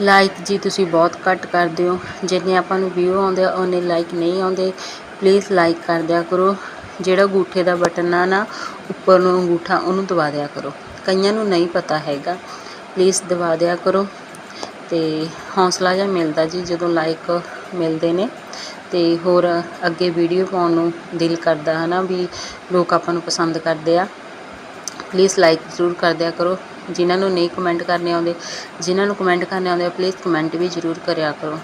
Like ਜੀ ਤੁਸੀਂ ਬਹੁਤ ਘੱਟ ਕਰਦੇ ਹੋ। ਜਿੰਨੇ ਆਪਾਂ ਨੂੰ ਵਿਊ ਆਉਂਦੇ ਆ ਉਹਨੇ ਲਾਈਕ ਨਹੀਂ ਆਉਂਦੇ। ਪਲੀਜ਼ ਲਾਈਕ ਕਰ ਦਿਆ ਕਰੋ। ਜਿਹੜਾ ਅੰਗੂਠੇ ਦਾ ਬਟਨ ਆ ਨਾ, ਉੱਪਰ ਨੂੰ ਅੰਗੂਠਾ, ਉਹਨੂੰ ਦਬਾ ਦਿਆ ਕਰੋ। ਕਈਆਂ ਨੂੰ ਨਹੀਂ ਪਤਾ ਹੈਗਾ। ਪਲੀਜ਼ ਦਬਾ ਦਿਆ ਕਰੋ। ਤੇ ਹੌਸਲਾ ਜਿਹਾ ਮਿਲਦਾ ਜੀ, ਜਦੋਂ ਲਾਈਕ ਮਿਲਦੇ ਨੇ। ਤੇ ਹੋਰ ਅੱਗੇ ਵੀਡੀਓ ਪਾਉਣ ਨੂੰ ਦਿਲ ਕਰਦਾ ਹੈ ਨਾ ਵੀ ਲੋਕ ਆਪਾਂ ਨੂੰ ਪਸੰਦ ਕਰਦੇ ਆ। ਪਲੀਜ਼ ਲਾਈਕ ਜ਼ਰੂਰ ਕਰ ਦਿਆ ਕਰੋ। ਜਿਨ੍ਹਾਂ ਨੂੰ ਨਹੀਂ ਕਮੈਂਟ ਕਰਨੇ ਆਉਂਦੇ, ਜਿਨ੍ਹਾਂ ਨੂੰ ਕਮੈਂਟ ਕਰਨੇ ਆਉਂਦੇ ਪਲੀਜ਼ ਕਮੈਂਟ ਵੀ ਜ਼ਰੂਰ ਕਰਿਆ ਕਰੋ,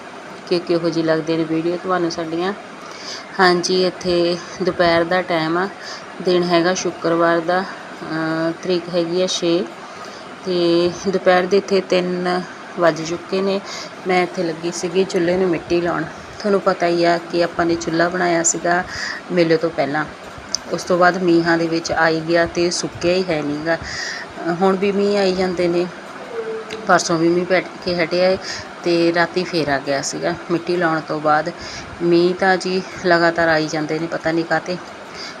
ਕਿ ਕਿਹੋ ਜਿਹੀ ਲੱਗਦੇ ਨੇ ਵੀਡੀਓ ਤੁਹਾਨੂੰ ਸਾਡੀਆਂ। ਹਾਂਜੀ, ਇੱਥੇ ਦੁਪਹਿਰ ਦਾ ਟਾਈਮ ਆ, ਦਿਨ ਹੈਗਾ ਸ਼ੁੱਕਰਵਾਰ ਦਾ ਤਰੀਕ ਹੈਗੀ ਆ 6 ਤੇ ਦੁਪਹਿਰ ਦੇ ਇੱਥੇ 3 ਵੱਜ ਚੁੱਕੇ ਨੇ, ਮੈਂ ਇੱਥੇ ਲੱਗੀ ਸੀਗੀ ਚੁੱਲ੍ਹੇ ਨੂੰ ਮਿੱਟੀ ਲਾਉਣ। ਤੁਹਾਨੂੰ ਪਤਾ ਹੀ ਆ ਕਿ ਆਪਾਂ ਨੇ ਚੁੱਲ੍ਹਾ ਬਣਾਇਆ ਸੀਗਾ ਮੇਲੇ ਤੋਂ ਪਹਿਲਾਂ, ਉਸ ਤੋਂ ਬਾਅਦ ਮੀਂਹਾਂ ਦੇ ਵਿੱਚ ਆਈ ਗਿਆ ਤੇ ਸੁੱਕਿਆ ਹੀ ਹੈ ਨਹੀਂਗਾ ਹੁਣ ਵੀ ਮੀਂਹ ਆਈ ਜਾਂਦੇ ਨੇ। ਪਰਸੋਂ ਵੀ ਮੀਂਹ ਪੈ ਕੇ ਹਟਿਆ ਏ ਅਤੇ ਰਾਤੀ ਫੇਰ ਆ ਗਿਆ ਸੀਗਾ ਮਿੱਟੀ ਲਾਉਣ ਤੋਂ ਬਾਅਦ। ਮੀਂਹ ਤਾਂ ਜੀ ਲਗਾਤਾਰ ਆਈ ਜਾਂਦੇ ਨੇ ਪਤਾ ਨਹੀਂ ਕਾਤੇ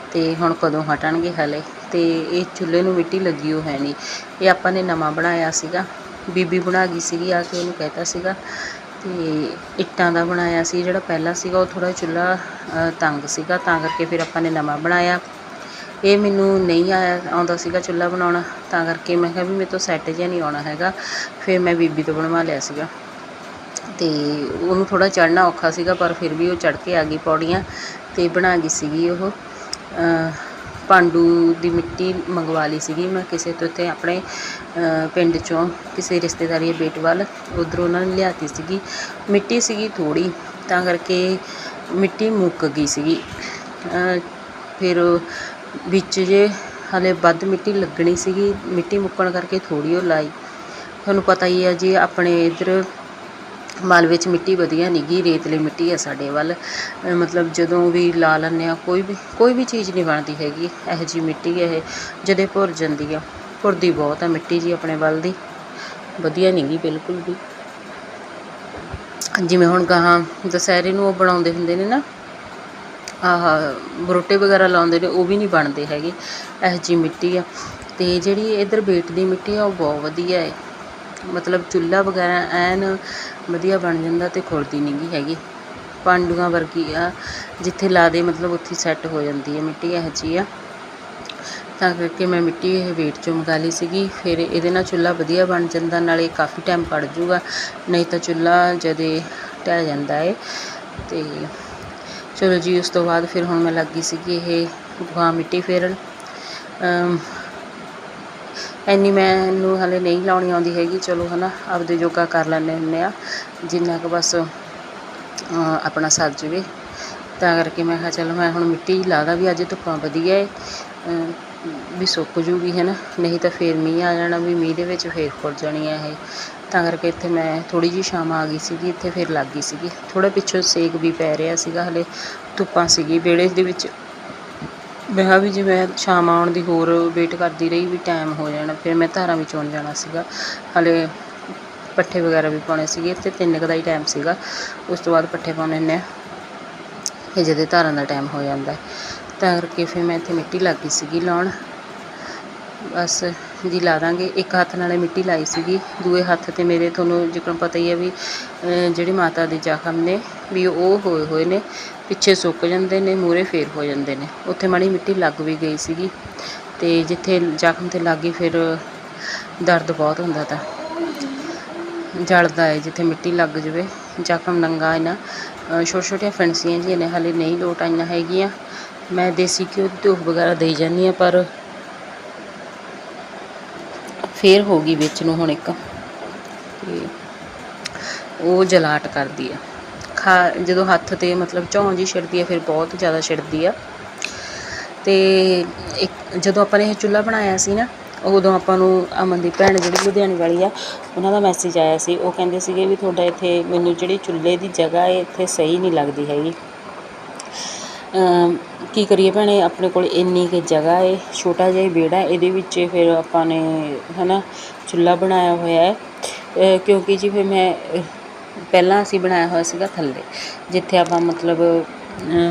ਅਤੇ ਹੁਣ ਕਦੋਂ ਹਟਣਗੇ ਹਾਲੇ? ਅਤੇ ਇਹ ਚੁੱਲ੍ਹੇ ਨੂੰ ਮਿੱਟੀ ਲੱਗੀ ਉਹ ਹੈ ਨਹੀਂ ਇਹ ਆਪਾਂ ਨੇ ਨਵਾਂ ਬਣਾਇਆ ਸੀਗਾ। ਬੀਬੀ ਬਣਾ ਗਈ ਸੀਗੀ, ਆ ਕੇ ਉਹਨੂੰ ਕਹਿਤਾ ਸੀਗਾ। ਅਤੇ ਇੱਟਾਂ ਦਾ ਬਣਾਇਆ ਸੀ, ਜਿਹੜਾ ਪਹਿਲਾਂ ਸੀਗਾ ਉਹ ਥੋੜਾ ਚੁੱਲ੍ਹਾ ਤੰਗ ਸੀਗਾ। ਤਾਂ ਕਰਕੇ ਫਿਰ ਆਪਾਂ ਨੇ ਨਵਾਂ ਬਣਾਇਆ। ਇਹ ਮੈਨੂੰ ਨਹੀਂ ਆਇਆ ਆਉਂਦਾ ਸੀਗਾ ਚੁੱਲ੍ਹਾ ਬਣਾਉਣਾ, ਤਾਂ ਕਰਕੇ ਮੈਂ ਕਿਹਾ ਵੀ ਮੇਰੇ ਤੋਂ ਸੈੱਟ ਜਿਹਾ ਨਹੀਂ ਆਉਣਾ ਹੈਗਾ। ਫਿਰ ਮੈਂ ਬੀਬੀ ਤੋਂ ਬਣਵਾ ਲਿਆ ਸੀਗਾ। ਤੇ ਉਹਨੂੰ ਥੋੜਾ ਚੜ੍ਹਨਾ ਔਖਾ ਸੀਗਾ, ਪਰ ਫਿਰ ਵੀ ਉਹ ਚੜ੍ਹ ਕੇ ਆ ਗਈ ਪੌੜੀਆਂ ਤੇ ਬਣਾ ਗਈ ਸੀਗੀ ਉਹ। ਪਾਂਡੂ ਦੀ ਮਿੱਟੀ ਮੰਗਵਾ ਲਈ ਸੀਗੀ ਮੈਂ ਕਿਸੇ ਤੋਂ ਇੱਥੇ ਆਪਣੇ ਪਿੰਡ ਚੋਂ ਕਿਸੇ ਰਿਸ਼ਤੇਦਾਰੀ ਦੇ ਬੇਟ ਵੱਲ। ਉਧਰੋਂ ਉਹਨਾਂ ਨੇ ਲਿਆਤੀ ਸੀਗੀ। ਮਿੱਟੀ ਸੀਗੀ ਥੋੜੀ ਤਾਂ ਕਰਕੇ ਮਿੱਟੀ ਮੁੱਕ ਗਈ ਸੀਗੀ। ਫਿਰ ਵਿੱਚ ਜੇ ਹਾਲੇ ਵੱਧ ਮਿੱਟੀ ਲੱਗਣੀ ਸੀਗੀ, ਮਿੱਟੀ ਮੁੱਕਣ ਕਰਕੇ ਥੋੜ੍ਹੀ ਉਹ ਲਾਈ। ਤੁਹਾਨੂੰ ਪਤਾ ਹੀ ਹੈ ਜੀ ਆਪਣੇ ਇੱਧਰ ਮਾਲਵੇ 'ਚ ਮਿੱਟੀ ਵਧੀਆ ਨਹੀਂ ਗੀ ਰੇਤਲੀ ਮਿੱਟੀ ਆ ਸਾਡੇ ਵੱਲ। ਮਤਲਬ ਜਦੋਂ ਵੀ ਲਾ ਲੈਂਦੇ ਆ ਕੋਈ ਵੀ ਕੋਈ ਵੀ ਚੀਜ਼ ਨਹੀਂ ਬਣਦੀ ਹੈਗੀ। ਇਹੋ ਜਿਹੀ ਮਿੱਟੀ ਹੈ ਇਹ ਜਦੇ ਭੁਰ ਜਾਂਦੀ ਆ, ਭੁਰਦੀ ਬਹੁਤ ਆ ਮਿੱਟੀ ਜੀ ਆਪਣੇ ਵੱਲ ਦੀ। ਵਧੀਆ ਨਹੀਂ ਗੀ ਬਿਲਕੁਲ ਵੀ। ਜਿਵੇਂ ਹੁਣ ਗਾਹਾਂ ਦੁਸਹਿਰੇ ਨੂੰ ਉਹ ਬਣਾਉਂਦੇ ਹੁੰਦੇ ਨੇ ਨਾ ਆਹ ਬਰੋਟੇ ਵਗੈਰਾ ਲਾਉਂਦੇ ਨੇ, ਉਹ ਵੀ ਨਹੀਂ ਬਣਦੇ ਹੈਗੇ। ਇਹੋ ਜਿਹੀ ਮਿੱਟੀ ਆ। ਅਤੇ ਜਿਹੜੀ ਇੱਧਰ ਬੇਟ ਦੀ ਮਿੱਟੀ ਆ, ਉਹ ਬਹੁਤ ਵਧੀਆ ਹੈ ਮਤਲਬ ਚੁੱਲ੍ਹਾ ਵਗੈਰਾ ਐਨ ਵਧੀਆ ਬਣ ਜਾਂਦਾ ਅਤੇ ਖੁੱਲਦੀ ਨਹੀਂ ਗੀ ਹੈਗੀ। ਪਾਂਡੂਆਂ ਵਰਗੀ ਆ, ਜਿੱਥੇ ਲਾ ਦੇ ਮਤਲਬ ਉੱਥੇ ਸੈੱਟ ਹੋ ਜਾਂਦੀ ਹੈ ਮਿੱਟੀ, ਇਹੋ ਜਿਹੀ ਆ। ਤਾਂ ਕਰਕੇ ਮੈਂ ਮਿੱਟੀ ਇਹ ਵੇਟ ਚੋਂ ਮੰਗਾ ਲਈ ਸੀਗੀ। ਫਿਰ ਇਹਦੇ ਨਾਲ ਚੁੱਲ੍ਹਾ ਵਧੀਆ ਬਣ ਜਾਂਦਾ, ਨਾਲੇ ਕਾਫੀ ਟਾਈਮ ਕੱਢ ਜੂਗਾ। ਨਹੀਂ ਤਾਂ ਚੁੱਲ੍ਹਾ ਜਦੇ ਢਹਿ ਜਾਂਦਾ ਏ। ਅਤੇ ਚਲੋ ਜੀ, ਉਸ ਤੋਂ ਬਾਅਦ ਫਿਰ ਹੁਣ ਮੈਂ ਲੱਗੀ ਸੀਗੀ ਇਹ ਗਵਾ ਮਿੱਟੀ ਫੇਰਨ। ਐਨੀ ਇੰਨੀ ਮੈਨੂੰ ਹਲੇ ਨਹੀਂ ਲਾਉਣੀ ਆਉਂਦੀ ਹੈਗੀ, ਚਲੋ ਹਨਾ, ਆਪਦੇ ਜੋਗਾ ਕਰ ਲੈਂਦੇ ਹੁੰਦੇ ਆ। ਜਿੰਨਾ ਕੁ ਬਸ ਆਪਣਾ ਸਰ ਜਾਵੇ। ਤਾਂ ਕਰਕੇ ਮੈਂ ਕਿਹਾ, ਚਲੋ ਮੈਂ ਹੁਣ ਮਿੱਟੀ ਲਾ ਵੀ, ਅੱਜ ਧੁੱਪਾਂ ਵਧੀਆ ਏ। ਵੀ ਸੁੱਕ ਜੂਗੀ ਹੈ ਨਾ ਨਹੀਂ ਤਾਂ ਫੇਰ ਮੀਂਹ ਆ ਜਾਣਾ, ਵੀ ਮੀਂਹ ਦੇ ਵਿੱਚ ਫੇਰ ਖੁਰ ਜਾਣੀ ਆ ਇਹ। ਤਾਂ ਕਰਕੇ ਇੱਥੇ ਮੈਂ ਥੋੜ੍ਹੀ ਜਿਹੀ ਛਾਂ ਆ ਗਈ ਸੀਗੀ, ਇੱਥੇ ਫਿਰ ਲੱਗ ਗਈ ਸੀਗੀ। ਥੋੜ੍ਹਾ ਪਿੱਛੋਂ ਸੇਕ ਵੀ ਪੈ ਰਿਹਾ ਸੀਗਾ, ਹਲੇ ਧੁੱਪਾਂ ਸੀਗੀ। ਵਿਹੜੇ ਦੇ ਵਿੱਚ ਮੈਂ ਕਿਹਾ ਵੀ ਜੇ ਮੈਂ ਸ਼ਾਮ ਆਉਣ ਦੀ ਹੋਰ ਵੇਟ ਕਰਦੀ ਰਹੀ ਵੀ ਟਾਈਮ ਹੋ ਜਾਣਾ, ਫਿਰ ਮੈਂ ਧਾਰਾਂ ਵਿੱਚ ਆਉਣ ਜਾਣਾ ਸੀਗਾ। ਹਲੇ ਪੱਠੇ ਵਗੈਰਾ ਵੀ ਪਾਉਣੇ ਸੀਗੇ ਤੇ ਤਿੰਨ ਕੁ ਦਾ ਹੀ ਟਾਈਮ ਸੀਗਾ। ਉਸ ਤੋਂ ਬਾਅਦ ਪੱਠੇ ਪਾਉਣੇ ਨੇ ਫਿਰ ਜਦੇ ਧਾਰਾਂ ਦਾ ਟਾਈਮ ਹੋ ਜਾਂਦਾ। ਤਾਂ ਕਰਕੇ ਫਿਰ ਮੈਂ ਇੱਥੇ ਮਿੱਟੀ ਲੱਗ ਗਈ ਸੀਗੀ ਲਾਉਣ। ਬਸ ਜੀ ਲਾ ਦਾਂਗੇ। ਇੱਕ ਹੱਥ ਨਾਲੇ ਮਿੱਟੀ ਲਾਈ ਸੀਗੀ, ਦੂਏ ਹੱਥ ਤੇ ਮੇਰੇ ਤੁਹਾਨੂੰ ਜਿਕਣ ਪਤਾ ਹੀ ਹੈ ਵੀ, ਅਹ, ਜਿਹੜੀ ਮਾਤਾ ਦੇ ਜ਼ਖਮ ਨੇ, ਵੀ ਉਹ ਹੋਏ ਹੋਏ ਨੇ, ਪਿੱਛੇ ਸੁੱਕ ਜਾਂਦੇ ਨੇ ਮੂਰੇ ਫੇਰ ਹੋ ਜਾਂਦੇ ਨੇ। ਉੱਥੇ ਮਾੜੀ ਮਿੱਟੀ ਲੱਗ ਵੀ ਗਈ ਸੀਗੀ ਤੇ ਜਿੱਥੇ ਜ਼ਖਮ ਤੇ ਲੱਗ ਗਈ ਫਿਰ ਦਰਦ ਬਹੁਤ ਹੁੰਦਾ ਤਾਂ। ਜਲਦਾ ਹੈ ਜਿੱਥੇ ਮਿੱਟੀ ਲੱਗ ਜਵੇ। ਜ਼ਖਮ ਨੰਗਾ ਇਹਨਾਂ ਨਾ ਛੋਟੇ ਛੋਟੀਆਂ ਫੈਂਸੀਆਂ ਜਿਹੀਆਂ ਨੇ, ਹਾਲੇ ਨਹੀਂ ਲੋਟ ਆਈਆਂ ਹੈਗੀਆਂ। ਮੈਂ ਦੇਸੀ ਘਿਓ ਦੀ ਧੂਫ ਵਗੈਰਾ ਦੇਈ ਜਾਂਦੀ ਹਾਂ, ਪਰ ਫੇਰ ਹੋ ਗਈ ਵਿੱਚ ਨੂੰ ਹੁਣ ਇੱਕ। ਤੇ ਉਹ ਜਲਾਟ ਕਰਦੀ ਆ। ਖਾ, ਜਦੋਂ ਹੱਥ ਤੇ ਮਤਲਬ ਝੌਂ ਜੀ ਛਿੜਦੀ ਆ, ਫਿਰ ਬਹੁਤ ਜ਼ਿਆਦਾ ਛਿੜਦੀ ਆ। ਤੇ ਇੱਕ, ਜਦੋਂ ਆਪਾਂ ਨੇ ਇਹ ਚੁੱਲ੍ਹਾ ਬਣਾਇਆ ਸੀ ਨਾ, ਉਦੋਂ ਆਪਾਂ ਨੂੰ ਅਮਨ ਦੀ ਭੈਣ ਜਿਹੜੀ ਲੁਧਿਆਣੇ ਵਾਲੀ ਆ, ਉਹਨਾਂ ਦਾ ਮੈਸੇਜ ਆਇਆ ਸੀ। ਉਹ ਕਹਿੰਦੇ ਸੀਗੇ ਵੀ ਤੁਹਾਡਾ ਇੱਥੇ, ਮੈਨੂੰ ਜਿਹੜੀ ਚੁੱਲ੍ਹੇ ਦੀ ਜਗ੍ਹਾ ਹੈ, ਇੱਥੇ ਸਹੀ ਨਹੀਂ ਲੱਗਦੀ ਹੈਗੀ। ਕੀ ਕਰੀਏ ਭੈਣੇ, ਆਪਣੇ ਕੋਲ ਇੰਨੀ ਕੁ ਜਗ੍ਹਾ ਹੈ ਛੋਟਾ ਜਿਹਾ ਹੀ ਵਿਹੜਾ ਇਹਦੇ ਵਿੱਚ ਫਿਰ ਆਪਾਂ ਨੇ ਹੈ ਨਾ ਚੁੱਲ੍ਹਾ ਬਣਾਇਆ ਹੋਇਆ ਹੈ ਕਿਉਂਕਿ ਜੀ ਫਿਰ ਮੈਂ, ਪਹਿਲਾਂ ਅਸੀਂ ਬਣਾਇਆ ਹੋਇਆ ਸੀਗਾ ਥੱਲੇ, ਜਿੱਥੇ ਆਪਾਂ ਮਤਲਬ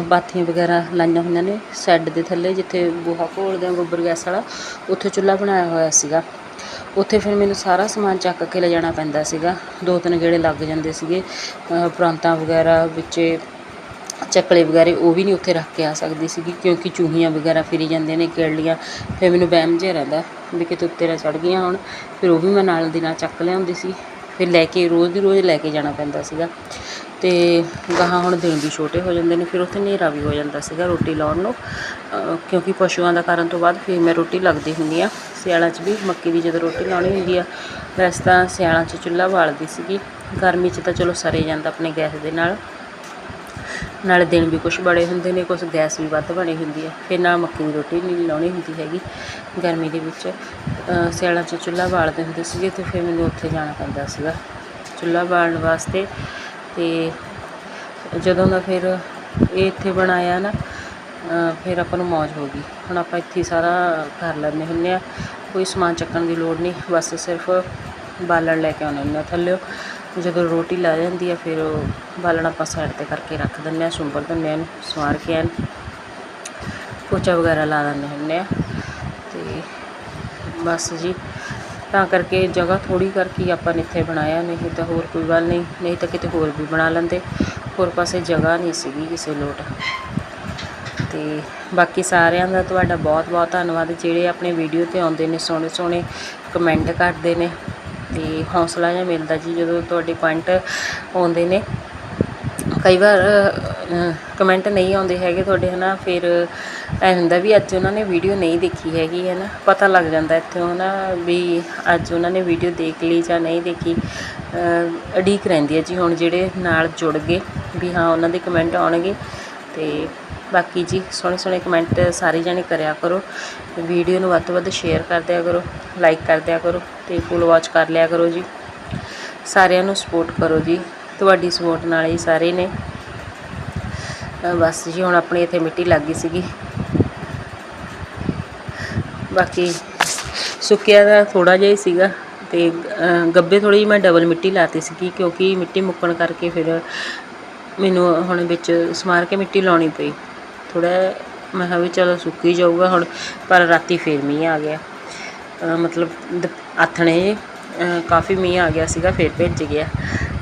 ਬਾਥੀਆਂ ਵਗੈਰਾ ਲਾਈਆਂ ਹੋਈਆਂ ਨੇ, ਸੈੱਡ ਦੇ ਥੱਲੇ, ਜਿੱਥੇ ਬੂਹਾ ਘੋਲਦੇ ਆ ਗੋਬਰ ਗੈਸ ਵਾਲਾ, ਉੱਥੇ ਚੁੱਲ੍ਹਾ ਬਣਾਇਆ ਹੋਇਆ ਸੀਗਾ। ਉੱਥੇ ਫਿਰ ਮੈਨੂੰ ਸਾਰਾ ਸਮਾਨ ਚੱਕ ਕੇ ਲਿਜਾਣਾ ਪੈਂਦਾ ਸੀਗਾ। ਦੋ ਤਿੰਨ ਗੇੜੇ ਲੱਗ ਜਾਂਦੇ ਸੀਗੇ ਪ੍ਰਾਂਤਾਂ ਵਗੈਰਾ, ਵਿੱਚੇ ਚੱਕਲੇ ਵਗੈਰੇ ਉਹ ਵੀ ਨਹੀਂ ਉੱਥੇ ਰੱਖ ਕੇ ਆ ਸਕਦੀ ਸੀਗੀ, ਕਿਉਂਕਿ ਚੂਹੀਆਂ ਵਗੈਰਾ ਫਿਰੀ ਜਾਂਦੇ ਨੇ ਕਿਰਲੀਆਂ ਫਿਰ ਮੈਨੂੰ ਵਹਿਮ ਜਿਹਾ ਰਹਿੰਦਾ ਵੀ ਕਿਤੇ ਉੱਤੇ ਨਾ ਚੜ ਗਈਆਂ ਹੁਣ। ਫਿਰ ਉਹ ਵੀ ਮੈਂ ਨਾਲ ਦੀ ਨਾਲ ਚੱਕ ਲਿਆਉਂਦੀ ਸੀ। ਫਿਰ ਲੈ ਕੇ ਰੋਜ਼ ਦੀ ਰੋਜ਼ ਲੈ ਕੇ ਜਾਣਾ ਪੈਂਦਾ ਸੀਗਾ। ਤੇ ਗਾਹਾਂ ਹੁਣ ਦਿਨ ਵੀ ਛੋਟੇ ਹੋ ਜਾਂਦੇ ਨੇ, ਫਿਰ ਉੱਥੇ ਹਨੇਰਾ ਵੀ ਹੋ ਜਾਂਦਾ ਸੀਗਾ ਰੋਟੀ ਲਾਉਣ ਨੂੰ। ਕਿਉਂਕਿ ਪਸ਼ੂਆਂ ਦਾ ਕਰਨ ਤੋਂ ਬਾਅਦ ਫਿਰ ਮੈਂ ਰੋਟੀ ਲੱਗਦੀ ਹੁੰਦੀ ਆ। ਸਿਆਲਾਂ 'ਚ ਵੀ ਮੱਕੀ ਦੀ ਜਦੋਂ ਰੋਟੀ ਲਾਉਣੀ ਹੁੰਦੀ ਆ, ਵੈਸੇ ਤਾਂ ਸਿਆਲਾਂ 'ਚ ਚੁੱਲ੍ਹਾ ਬਾਲਦੀ ਸੀਗੀ। ਗਰਮੀ 'ਚ ਤਾਂ ਚਲੋ ਸਰੇ ਜਾਂਦਾ ਆਪਣੇ ਗੈਸ ਦੇ ਨਾਲ। ਨਾਲੇ ਦਿਨ ਵੀ ਕੁਛ ਬੜੇ ਹੁੰਦੇ ਨੇ, ਕੁਛ ਗੈਸ ਵੀ ਵੱਧ ਬਣੀ ਹੁੰਦੀ ਹੈ। ਫਿਰ ਨਾਲ ਮੱਕੀ ਦੀ ਰੋਟੀ ਨਹੀਂ ਲਾਉਣੀ ਹੁੰਦੀ ਹੈਗੀ ਗਰਮੀ ਦੇ ਵਿੱਚ। ਸਿਆਲਾਂ 'ਚ ਚੁੱਲ੍ਹਾ ਬਾਲਦੇ ਹੁੰਦੇ ਸੀਗੇ ਤੇ ਫਿਰ ਮੈਨੂੰ ਉੱਥੇ ਜਾਣਾ ਪੈਂਦਾ ਸੀਗਾ ਚੁੱਲ੍ਹਾ ਬਾਲਣ ਵਾਸਤੇ। ਤੇ ਜਦੋਂ ਦਾ ਫਿਰ ਇਹ ਇੱਥੇ ਬਣਾਇਆ ਨਾ ਫਿਰ ਆਪਾਂ ਨੂੰ ਮੌਜ ਹੋ ਗਈ। ਹੁਣ ਆਪਾਂ ਇੱਥੇ ਹੀ ਸਾਰਾ ਕਰ ਲੈਂਦੇ ਹੁੰਦੇ ਆ ਕੋਈ ਸਮਾਨ ਚੱਕਣ ਦੀ ਲੋੜ ਨਹੀਂ, ਬਸ ਸਿਰਫ ਬਾਲਣ ਲੈ ਕੇ ਆਉਂਦੇ ਹੁੰਦੇ ਹਾਂ ਥੱਲਿਓ ਜਦੋਂ ਰੋਟੀ ਲਾ ਜਾਂਦੀ ਆ, ਫਿਰ ਉਹ ਬਾਲਣ ਆਪਾਂ ਸਾਈਡ ਤੇ ਕਰਕੇ ਰੱਖ ਦਿੰਦੇ ਹਾਂ, ਸੁੰਬਰ ਦਿੰਦੇ ਹਾਂ ਇਹਨੂੰ, ਸਵਾਰ ਕੇ ਐਨ ਪੋਚਾ ਵਗੈਰਾ ਲਾ ਦਿੰਦੇ ਹੁੰਦੇ ਆ ਤੇ ਬਸ ਜੀ, ਤਾਂ ਕਰਕੇ ਜਗ੍ਹਾ ਥੋੜੀ ਕਰਕੇ ਆਪਾਂ ਨੇ ਇੱਥੇ ਬਣਾਇਆ, ਨਹੀਂ ਤਾਂ ਹੋਰ ਕੋਈ ਗੱਲ ਨਹੀਂ ਨਹੀਂ ਤਾਂ ਕਿਤੇ ਹੋਰ ਵੀ ਬਣਾ ਲੈਂਦੇ। ਹੋਰ ਪਾਸੇ ਜਗ੍ਹਾ ਨਹੀਂ ਸੀਗੀ ਕਿਸੇ ਲੋਟ। ਤੇ ਬਾਕੀ ਸਾਰਿਆਂ ਦਾ ਤੁਹਾਡਾ ਬਹੁਤ ਬਹੁਤ ਧੰਨਵਾਦ। ਜਿਹੜੇ ਆਪਣੇ ਵੀਡੀਓ ਤੇ ਆਉਂਦੇ ਨੇ ਸੋਹਣੇ ਸੋਹਣੇ ਕਮੈਂਟ ਕਰਦੇ ਨੇ ਤੇ ਹੌਸਲਾ ਜਿਹਾ ਮਿਲਦਾ ਜੀ, ਜਦੋਂ ਤੁਹਾਡੇ ਪੁਆਇੰਟ ਆਉਂਦੇ ਨੇ। ਕਈ ਵਾਰ ਕਮੈਂਟ ਨਹੀਂ ਆਉਂਦੇ ਹੈਗੇ ਤੁਹਾਡੇ, ਹਨਾ? ਫਿਰ ਐ ਹੁੰਦਾ ਵੀ ਅੱਜ ਉਹਨਾਂ ਨੇ ਵੀਡੀਓ ਨਹੀਂ ਦੇਖੀ ਹੈਗੀ ਹੈ ਨਾ ਪਤਾ ਲੱਗ ਜਾਂਦਾ ਇੱਥੋਂ, ਹਨਾ, ਵੀ ਅੱਜ ਉਹਨਾਂ ਨੇ ਵੀਡੀਓ ਦੇਖ ਲਈ ਜਾਂ ਨਹੀਂ ਦੇਖੀ। ਅਡੀਕ ਰਹਿੰਦੀ ਹੈ ਜੀ ਹੁਣ ਜਿਹੜੇ ਨਾਲ ਜੁੜ ਗਏ, ਵੀ ਹਾਂ, ਉਹਨਾਂ ਦੇ ਕਮੈਂਟ ਆਉਣਗੇ। ਤੇ ਬਾਕੀ ਜੀ ਸੋਹਣੇ ਸੋਹਣੇ ਕਮੈਂਟ ਸਾਰੇ ਜਣੇ ਕਰਿਆ ਕਰੋ। ਵੀਡੀਓ ਨੂੰ ਵੱਧ ਤੋਂ ਵੱਧ ਸ਼ੇਅਰ ਕਰ ਦਿਆ ਕਰੋ ਲਾਈਕ ਕਰ ਦਿਆ ਕਰੋ ਤੇ ਫੁੱਲ ਵਾਚ ਕਰ ਲਿਆ ਕਰੋ ਜੀ। ਸਾਰਿਆਂ ਨੂੰ ਸਪੋਰਟ ਕਰੋ ਜੀ। ਤੁਹਾਡੀ ਸਪੋਰਟ ਨਾਲ ਹੀ ਸਾਰੇ ਨੇ। ਬਸ ਜੀ ਹੁਣ ਆਪਣੀ ਇੱਥੇ ਮਿੱਟੀ ਲੱਗ ਗਈ ਸੀਗੀ। ਬਾਕੀ ਸੁੱਕਿਆ ਦਾ ਥੋੜਾ ਜਿਹਾ ਹੀ ਸੀਗਾ ਤੇ ਅ, ਗੱਬੇ ਥੋੜੀ ਮੈਂ ਡਬਲ ਮਿੱਟੀ ਲਾਤੀ ਸੀਗੀ ਕਿਉਂਕਿ ਮਿੱਟੀ ਮੁੱਕਣ ਕਰਕੇ ਫਿਰ ਮੈਨੂੰ ਹੁਣ ਵਿੱਚ ਸਮਾਰ ਕੇ ਮਿੱਟੀ ਲਾਉਣੀ ਪਈ। ਥੋੜਾ ਮੈਂ ਕਿਹਾ ਵੀ ਚਲੋ ਸੁੱਕੀ ਜਾਊਗਾ ਹੁਣ, ਪਰ ਰਾਤੀ ਫੇਰ ਮੀਂਹ ਆ ਗਿਆ। ਮਤਲਬ ਦ- ਆਥਣੇ ਕਾਫੀ ਮੀਂਹ ਆ ਗਿਆ ਸੀਗਾ, ਫੇਰ ਭੇਜ ਗਿਆ।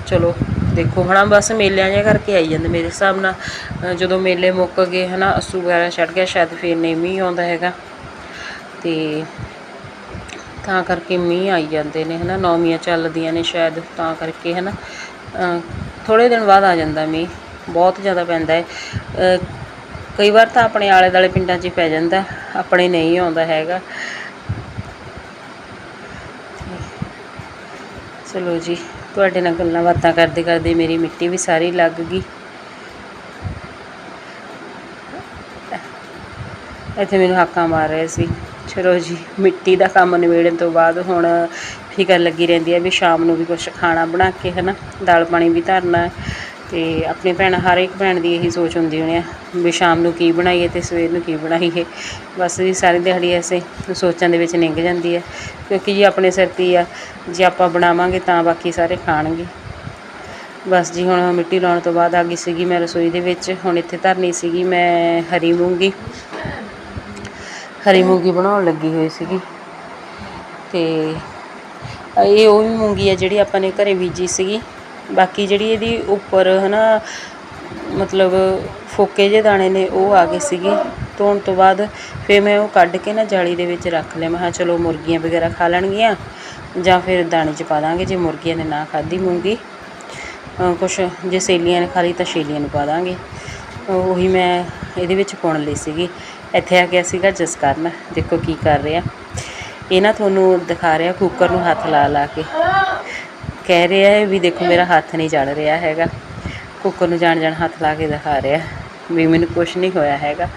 ਚਲੋ, ਦੇਖੋ ਹਣਾ ਬਸ ਮੇਲਿਆਂ ਜਿਹਾ ਕਰਕੇ ਆਈ ਜਾਂਦੇ ਮੇਰੇ ਹਿਸਾਬ ਨਾਲ। ਜਦੋਂ ਮੇਲੇ ਮੁੱਕ ਗਏ ਹਨਾ, ਅਸੂ ਵਗੈਰਾ ਛੱਡ ਗਿਆ, ਸ਼ਾਇਦ ਫੇਰ ਨਹੀਂ ਮੀਂਹ ਆਉਂਦਾ ਹੈਗਾ। ਤੇ ਤਾਂ ਕਰਕੇ ਮੀਂਹ ਆਈ ਜਾਂਦੇ ਨੇ ਹਨਾ ਨੌਮੀਆਂ ਚੱਲਦੀਆਂ ਨੇ ਸ਼ਾਇਦ, ਤਾਂ ਕਰਕੇ ਹਨਾ। ਥੋੜੇ ਦਿਨ ਬਾਅਦ ਆ ਜਾਂਦਾ ਮੀਂਹ, ਬਹੁਤ ਜ਼ਿਆਦਾ ਪੈਂਦਾ ਹੈ। ਕਈ ਵਾਰ ਤਾਂ ਆਪਣੇ ਆਲੇ ਦਾਲੇ ਪਿੰਡਾਂ 'ਚ ਹੀ ਪੈ ਜਾਂਦਾ, ਆਪਣੇ ਨਹੀਂ ਆਉਂਦਾ ਹੈਗਾ। ਚਲੋ ਜੀ, ਤੁਹਾਡੇ ਨਾਲ ਗੱਲਾਂ ਬਾਤਾਂ ਕਰਦੇ ਕਰਦੇ ਮੇਰੀ ਮਿੱਟੀ ਵੀ ਸਾਰੀ ਲੱਗ ਗਈ। ਇੱਥੇ ਮੈਨੂੰ ਹਾਕਾਂ ਮਾਰ ਰਹੇ ਸੀ। ਚਲੋ ਜੀ, ਮਿੱਟੀ ਦਾ ਕੰਮ ਨਿਬੇੜਨ ਤੋਂ ਬਾਅਦ ਹੁਣ ਫਿਕਰ ਲੱਗੀ ਰਹਿੰਦੀ ਹੈ ਵੀ ਸ਼ਾਮ ਨੂੰ ਵੀ ਕੁਝ ਖਾਣਾ ਬਣਾ ਕੇ ਹੈ ਨਾ ਦਾਲ ਪਾਣੀ ਵੀ ਧਰਨਾ ਤੇ ਆਪਣੇ ਭੈਣ, ਹਰ ਇੱਕ ਭੈਣ ਦੀ ਇਹੀ ਸੋਚ ਹੁੰਦੀ ਹੋਣੀ ਆ ਵੀ ਸ਼ਾਮ ਨੂੰ ਕੀ ਬਣਾਈਏ ਤੇ ਸਵੇਰ ਨੂੰ ਕੀ ਬਣਾਈਏ। ਬਸ ਜੀ, ਸਾਰੀ ਦਿਹਾੜੀ ਐਸੇ ਸੋਚਾਂ ਦੇ ਵਿੱਚ ਲੰਘ ਜਾਂਦੀ ਹੈ ਕਿਉਂਕਿ ਜੀ ਆਪਣੇ ਸਿਰ 'ਤੇ ਆ, ਜੇ ਆਪਾਂ ਬਣਾਵਾਂਗੇ ਤਾਂ ਬਾਕੀ ਸਾਰੇ ਖਾਣਗੇ। ਬਸ ਜੀ, ਹੁਣ ਮਿੱਟੀ ਲਾਉਣ ਤੋਂ ਬਾਅਦ ਆ ਗਈ ਸੀਗੀ ਮੈਂ ਰਸੋਈ ਦੇ ਵਿੱਚ, ਹੁਣ ਇੱਥੇ ਧਰਨੀ ਸੀਗੀ ਮੈਂ ਹਰੀ ਮੂੰਗੀ। ਹਰੀ ਮੂੰਗੀ ਬਣਾਉਣ ਲੱਗੀ ਹੋਈ ਸੀਗੀ। ਤੇ ਇਹ ਉਹ ਵੀ ਮੂੰਗੀ ਆ ਜਿਹੜੀ ਆਪਾਂ ਨੇ ਘਰੇ ਬੀਜੀ ਸੀਗੀ। ਬਾਕੀ ਜਿਹੜੀ ਇਹਦੀ ਉੱਪਰ ਹਨਾ, ਮਤਲਬ ਫੋਕੇ ਜਿਹੇ ਦਾਣੇ ਨੇ, ਉਹ ਆ ਗਏ ਸੀਗੇ। ਧੋਣ ਤੋਂ ਬਾਅਦ ਫਿਰ ਮੈਂ ਉਹ ਕੱਢ ਕੇ ਨਾ ਜਾਲੀ ਦੇ ਵਿੱਚ ਰੱਖ ਲਿਆ। ਮੈਂ ਕਿਹਾ ਚਲੋ ਮੁਰਗੀਆਂ ਵਗੈਰਾ ਖਾ ਲੈਣਗੀਆਂ, ਜਾਂ ਫਿਰ ਦਾਣੇ 'ਚ ਪਾ ਦਾਂਗੇ, ਜੇ ਮੁਰਗੀਆਂ ਨੇ ਨਾ ਖਾਧੀ ਮੂੰਗੀ। ਕੁਛ ਜੇ ਸੇਲੀਆਂ ਨੇ ਖਾ ਲਈ ਤਾਂ ਸੇਲੀਆਂ ਨੂੰ ਪਾ ਦਾਂਗੇ। ਉਹੀ ਮੈਂ ਇਹਦੇ ਵਿੱਚ ਪੁਣ ਲਈ ਸੀਗੀ। ਇੱਥੇ ਆ ਗਿਆ ਸੀਗਾ ਜਸਕਰਨ। ਦੇਖੋ ਕੀ ਕਰ ਰਿਹਾ। ਇਹ ਨਾ ਤੁਹਾਨੂੰ ਦਿਖਾ ਰਿਹਾ ਕੁੱਕਰ ਨੂੰ ਹੱਥ ਲਾ ਲਾ ਕੇ। ਕਹਿ ਰਿਹਾ ਹੈ ਵੀ ਦੇਖੋ ਮੇਰਾ ਹੱਥ ਨਹੀਂ ਜਲ ਰਿਹਾ ਹੈਗਾ। ਕੁੱਕਰ ਨੂੰ ਜਾਣ ਜਾਣ ਹੱਥ ਲਾ ਕੇ ਦਿਖਾ ਰਿਹਾ। ਵੀ ਮੈਨੂੰ ਕੁਝ ਨਹੀਂ ਹੋਇਆ ਹੈਗਾ।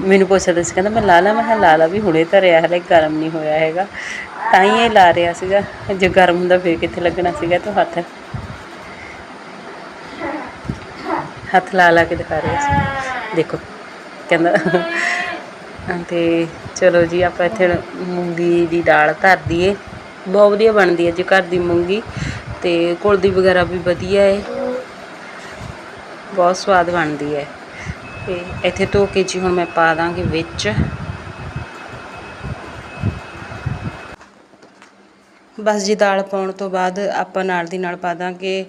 ਮੈਨੂੰ ਪੁੱਛਦਾ ਸੀ, ਕਹਿੰਦਾ ਮੈਂ ਲਾ ਲਾ ਮੈਂ ਕਿਹਾ ਲਾ ਲਾ ਵੀ ਹੁਣੇ ਧਰਿਆ, ਹਲੇ ਗਰਮ ਨਹੀਂ ਹੋਇਆ ਹੈਗਾ। ਤਾਂ ਹੀ ਇਹ ਲਾ ਰਿਹਾ ਸੀਗਾ। ਜੇ ਗਰਮ ਹੁੰਦਾ ਫੇਰ ਕਿੱਥੇ ਲੱਗਣਾ ਸੀਗਾ ਤੂੰ ਹੱਥ? ਹੱਥ ਲਾ ਲਾ ਕੇ ਦਿਖਾ ਰਿਹਾ ਸੀ। ਦੇਖੋ, ਕਹਿੰਦਾ ਤੇ ਚਲੋ ਜੀ, ਆਪਾਂ ਇੱਥੇ ਮੂੰਗੀ ਦੀ ਦਾਲ ਧਰ ਦਈਏ। ਬਹੁਤ ਵਧੀਆ ਬਣਦੀ ਹੈ ਜੀ, ਘਰ ਦੀ ਮੂੰਗੀ। ਤੇ ਕੁਲਦੀ ਵਗੈਰਾ ਵੀ ਵਧੀਆ ਹੈ ਬਹੁਤ ਸਵਾਦ ਬਣਦੀ ਹੈ ਤੇ ਇੱਥੇ ਧੋ ਕੇ ਜੀ ਹੁਣ ਮੈਂ ਪਾ ਦਾਂਗੀ ਵਿੱਚ। ਬਸ ਜੀ ਦਾਲ ਪਾਉਣ ਤੋਂ ਬਾਅਦ ਆਪਾਂ ਨਾਲ ਦੀ ਨਾਲ ਪਾ ਦਾਂਗੇ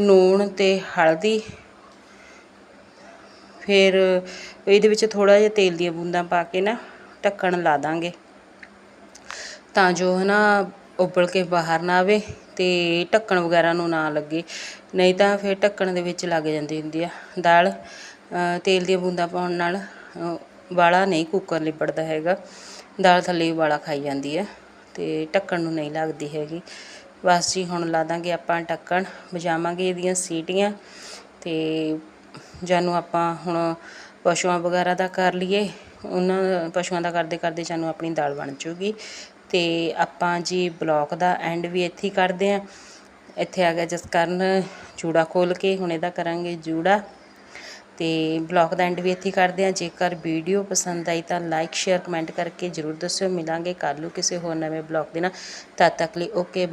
ਨੂਣ ਤੇ ਹਲਦੀ। ਫਿਰ ਇਹਦੇ ਵਿੱਚ ਥੋੜਾ ਜਿਹਾ ਤੇਲ ਦੀਆਂ ਬੂੰਦਾਂ ਪਾ ਕੇ ਨਾ ਢੱਕਣ ਲਾ ਦਾਂਗੇ। ਤਾਂ ਜੋ ਹੈ ਨਾ ਉਬਲ ਕੇ ਬਾਹਰ ਨਾ ਆਵੇ। ਤੇ ਢੱਕਣ ਵਗੈਰਾ ਨੂੰ ਨਾ ਲੱਗੇ। ਨਹੀਂ ਤਾਂ ਫਿਰ ਢੱਕਣ ਦੇ ਵਿੱਚ ਲੱਗ ਜਾਂਦੀ ਹੁੰਦੀ ਆ। ਦਾਲ ਤੇਲ ਦੀਆਂ ਬੂੰਦਾਂ ਪਾਉਣ ਨਾਲ ਵਾਲਾ ਨਹੀਂ ਕੁੱਕਰ ਲਿਬੜਦਾ ਹੈਗਾ। ਦਾਲ ਥੱਲੇ ਹੀ ਵਾਲਾ ਖਾਈ ਜਾਂਦੀ ਆ ਤੇ ਢੱਕਣ ਨੂੰ ਨਹੀਂ ਲੱਗਦੀ ਹੈਗੀ। ਬਸ ਜੀ ਹੁਣ ਲਾ ਦਾਂਗੇ ਆਪਾਂ ਢੱਕਣ, ਵਜਾਵਾਂਗੇ ਇਹਦੀਆਂ ਸੀਟੀਆਂ ਤੇ ਜਾਨੂੰ ਆਪਾਂ ਹੁਣ ਪਸ਼ੂਆਂ ਵਗੈਰਾ ਦਾ ਕਰ ਲਈਏ। ਉਹਨਾਂ ਪਸ਼ੂਆਂ ਦਾ ਕਰਦੇ ਕਰਦੇ ਸਾਨੂੰ ਆਪਣੀ ਦਾਲ ਬਣ ਜੂਗੀ। ਅਤੇ ਆਪਾਂ ਜੀ ਬਲੋਕ ਦਾ ਐਂਡ ਵੀ ਇੱਥੇ ਹੀ ਕਰਦੇ ਹਾਂ। ਇੱਥੇ ਆ ਗਿਆ ਜਸਕਰਨ ਜੂੜਾ ਖੋਲ ਕੇ, ਹੁਣ ਇਹਦਾ ਕਰਾਂਗੇ ਜੂੜਾ। ਤੇ ਬਲੌਗ ਦਾ ਐਂਡ ਵੀ ਇੱਥੇ ਕਰਦੇ ਹਾਂ। ਜੇਕਰ ਵੀਡੀਓ ਪਸੰਦ ਆਈ ਤਾਂ ਲਾਈਕ, ਸ਼ੇਅਰ, ਕਮੈਂਟ ਕਰਕੇ ਜਰੂਰ ਦੱਸਿਓ। ਮਿਲਾਂਗੇ ਕੱਲ੍ਹ ਨੂੰ ਕਿਸੇ ਹੋਰ ਨਵੇਂ ਬਲੌਗ ਦੇ ਨਾਲ। ਤਦ ਤੱਕ ਲਈ ਓਕੇ